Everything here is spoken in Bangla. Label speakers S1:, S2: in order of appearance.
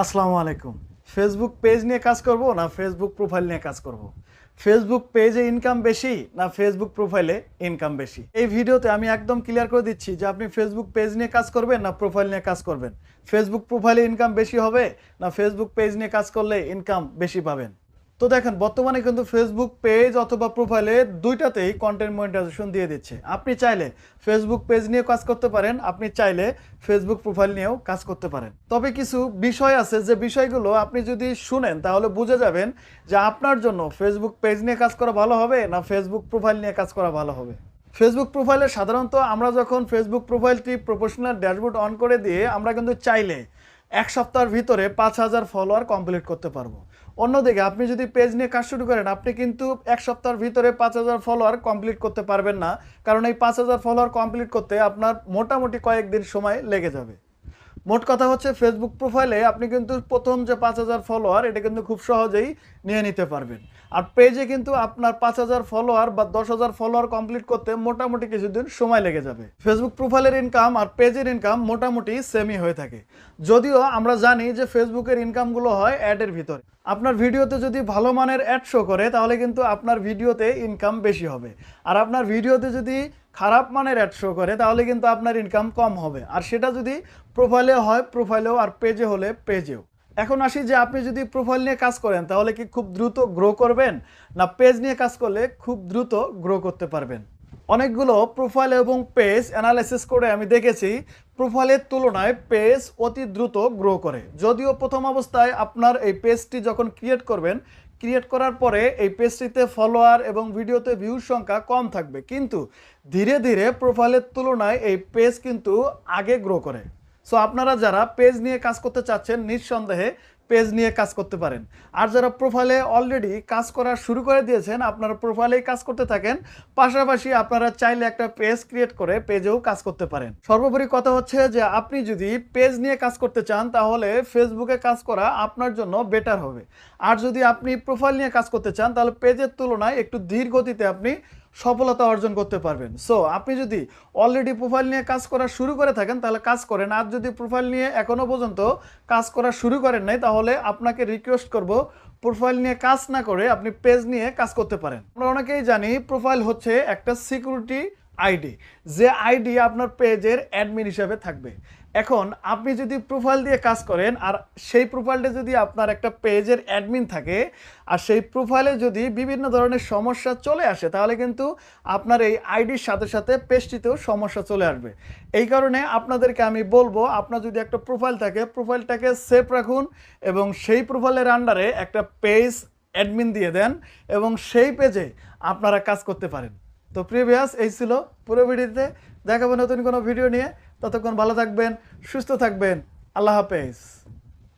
S1: আসসালামু আলাইকুম। ফেসবুক পেজ নিয়ে কাজ করব না ফেসবুক প্রোফাইল নিয়ে কাজ করব? ফেসবুক পেজে ইনকাম বেশি না ফেসবুক প্রোফাইলে ইনকাম বেশি? এই ভিডিওতে আমি একদম ক্লিয়ার করে দিচ্ছি যে আপনি ফেসবুক পেজ নিয়ে কাজ করবেন না প্রোফাইল নিয়ে কাজ করবেন। ফেসবুক প্রোফাইলে ইনকাম বেশি হবে না ফেসবুক পেজ নিয়ে কাজ করলে ইনকাম বেশি পাবেন। তো দেখেন, বর্তমানে কিন্তু ফেসবুক পেজ অথবা প্রোফাইলে দুইটাতেই কন্টেন্ট মনিটাইজেশন দিয়ে দিচ্ছে। আপনি চাইলে ফেসবুক পেজ নিয়ে কাজ করতে পারেন, আপনি চাইলে ফেসবুক প্রোফাইল নিয়েও কাজ করতে পারেন। তবে কিছু বিষয় আছে, যে বিষয়গুলো আপনি যদি শুনেন, তাহলে বুঝে যাবেন যে আপনার জন্য ফেসবুক পেজ নিয়ে কাজ করা ভালো হবে না ফেসবুক প্রোফাইল নিয়ে কাজ করা ভালো হবে। ফেসবুক প্রোফাইলে সাধারণত আমরা যখন ফেসবুক প্রোফাইলটি প্রফেশনাল ড্যাশবোর্ড অন করে দিয়ে, আমরা কিন্তু চাইলে এক সপ্তাহের ভিতরে পাঁচ হাজার ফলোয়ার কমপ্লিট করতে পারব। অন্যদিকে আপনি যদি পেজ নিয়ে কাজ শুরু করেন, আপনি কিন্তু এক সপ্তাহের ভিতরে পাঁচ হাজার ফলোয়ার কমপ্লিট করতে পারবেন না। কারণ এই পাঁচ হাজার ফলোয়ার কমপ্লিট করতে আপনার মোটামুটি কয়েকদিন সময় লেগে যাবে। মোট কথা হচ্ছে ফেসবুক প্রোফাইলে আপনি কিন্তু প্রথম যে পাঁচ হাজার ফলোয়ার এটা কিন্তু খুব সহজেই নিয়ে নিতে পারবেন। আর পেজে কিন্তু আপনার পাঁচ হাজার ফলোয়ার বা দশ হাজার ফলোয়ার কমপ্লিট করতে মোটামুটি কিছুদিন সময় লেগে যাবে। ফেসবুক প্রোফাইলের ইনকাম আর পেজের ইনকাম মোটামুটি সেমই হয়ে থাকে। যদিও আমরা জানি যে ফেসবুকের ইনকামগুলো হয় অ্যাডের ভিতরে। আপনার ভিডিওতে যদি ভালো মানের অ্যাড শো করে, তাহলে কিন্তু আপনার ভিডিওতে ইনকাম বেশি হবে। আর আপনার ভিডিওতে যদি খারাপ মানের অ্যাড শো করে, তাহলে কিন্তু আপনার ইনকাম কম হবে। আর সেটা যদি প্রোফাইলে হয় প্রোফাইলেও আর পেজে হলে পেজেও এখন আসি যে আপনি যদি প্রোফাইল নিয়ে কাজ করেন, তাহলে কি খুব দ্রুত গ্রো করবেন? না পেজ নিয়ে কাজ করলে খুব দ্রুত গ্রো করতে পারবেন? অনেকগুলো প্রোফাইল এবং পেজ অ্যানালাইসিস করে আমি দেখেছি প্রোফাইলের তুলনায় পেজ অতি দ্রুত গ্রো করে। যদিও প্রথম অবস্থায় আপনার এই পেজটি যখন ক্রিয়েট করবেন ক্রিয়েট করার পরে এই পেজটিতে ফলোয়ার এবং ভিডিওতে ভিউর সংখ্যা কম থাকবে। কিন্তু ধীরে ধীরে প্রোফাইলের তুলনায় এই পেজ কিন্তু আগে গ্রো করে। সো আপনারা যারা পেজ নিয়ে কাজ করতে চাচ্ছেন, নিঃসন্দেহে পেজ নিয়ে কাজ করতে পারেন। আর যারা প্রোফাইলে অলরেডি কাজ করা শুরু করে দিয়েছেন, আপনারা প্রোফাইলেই কাজ করতে থাকেন। পাশাপাশি আপনারা চাইলে একটা পেজ ক্রিয়েট করে পেজেও কাজ করতে পারেন। সর্বোপরি কথা হচ্ছে যে, আপনি যদি পেজ নিয়ে কাজ করতে চান, তাহলে ফেসবুকে কাজ করা আপনার জন্য বেটার হবে। আর যদি আপনি প্রোফাইল নিয়ে কাজ করতে চান, তাহলে পেজের তুলনায় একটু ধীর গতিতে আপনি সফলতা অর্জন করতে পারবেন। সো আপনি যদি অলরেডি প্রোফাইল নিয়ে কাজ করা শুরু করে থাকেন, তাহলে কাজ করেন। আর যদি প্রোফাইল নিয়ে এখনও পর্যন্ত কাজ করা শুরু করেন নাই, তাহলে আপনাকে রিকোয়েস্ট করব প্রোফাইল নিয়ে কাজ না করে আপনি পেজ নিয়ে কাজ করতে পারেন। আমরা অনেকেই জানি প্রোফাইল হচ্ছে একটা সিকিউরিটি আইডি, যে আইডি আপনার পেজের অ্যাডমিন হিসাবে থাকবে। এখন আপনি যদি প্রোফাইল দিয়ে কাজ করেন, আর সেই প্রোফাইলটা যদি আপনার একটা পেজের অ্যাডমিন থাকে, আর সেই প্রোফাইলে যদি বিভিন্ন ধরনের সমস্যা চলে আসে, তাহলে কিন্তু আপনার এই আইডির সাথে সাথে পেজটিতেও সমস্যা চলে আসবে। এই কারণে আপনাদেরকে আমি বলব, আপনার যদি একটা প্রোফাইল থাকে প্রোফাইলটাকে সেভ রাখুন এবং সেই প্রোফাইলের আন্ডারে একটা পেজ অ্যাডমিন দিয়ে দেন এবং সেই পেজে আপনারা কাজ করতে পারেন। তো প্রিভিয়াস এই ছিল পুরো ভিডিওতে। দেখাবো নতুন কোনো ভিডিও নিয়ে। ততক্ষণ ভালো থাকবেন, সুস্থ থাকবেন। আল্লাহ হাফেজ।